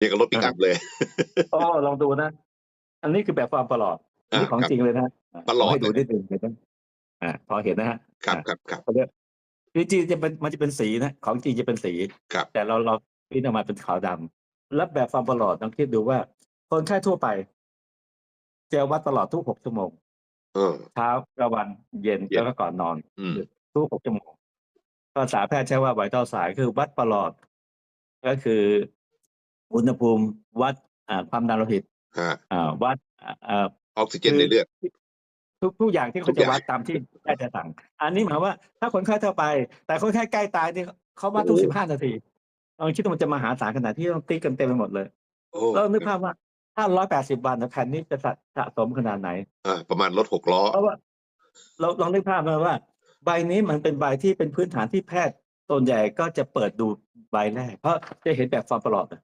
เนี่ยกับรถปิกอัพเลยอ๋อลองดูนะ อันนี้คือแบบความประหลอดอันนี้อ่าของครับจริงเลยนะประหลอดให้ดูนิดนึงเห็นไหมอ่าพอเห็นนะฮะครับครับครับเขาเรียกจริงๆจะเป็นมันจะเป็นสีนะของจริงจะเป็นสีครับแต่เราเราพิมพ์ออกมาเป็นขาวดำแล้วแบบความประหลอดลองคิดดูว่า คนไข้ทั่วไปจะวัดตลอดทุกหกชั่วโมงเออเช้ากลางวันเย็นเย็นแล้วก็ก่อนนอนอืมทุกหกชั่วโมงภาษาแพทย์ใช้ว่าไวตัลสายคือวัดประหลอด ก็คือ อุณหภูมิวัดอ่าความดันโลหิตฮะอ่าวัดอ่าอ่าออกซิเจนในเลือดทุกทุกอย่างที่ทุเขากอจะย่างวัดตามที่แพทย์จะสั่งอันนี้หมายว่าถ้าคนไข้ทั่วไป แต่คนไข้ใกล้ตายนี่เขาวัดทุกโอ้สิบห้านาทีลองคิดว่ามันจะมหาศาลขนาดที่ต้องตีกันเต็มไปหมดเลยโอ้เรานึกภาพว่าถ้าร้อยแปดสิบวันนะแผ่นนี้จะสะสะสมขนาดไหนอ่าประมาณรถหกล้อเพราะว่า เราลองนึกภาพมาว่า ใบนี้มันเป็นใบที่เป็นพื้นฐานที่แพทย์ส่วนใหญ่ก็จะเปิดดูใบแรกเพราะจะเห็นแบบความประหลอดอะ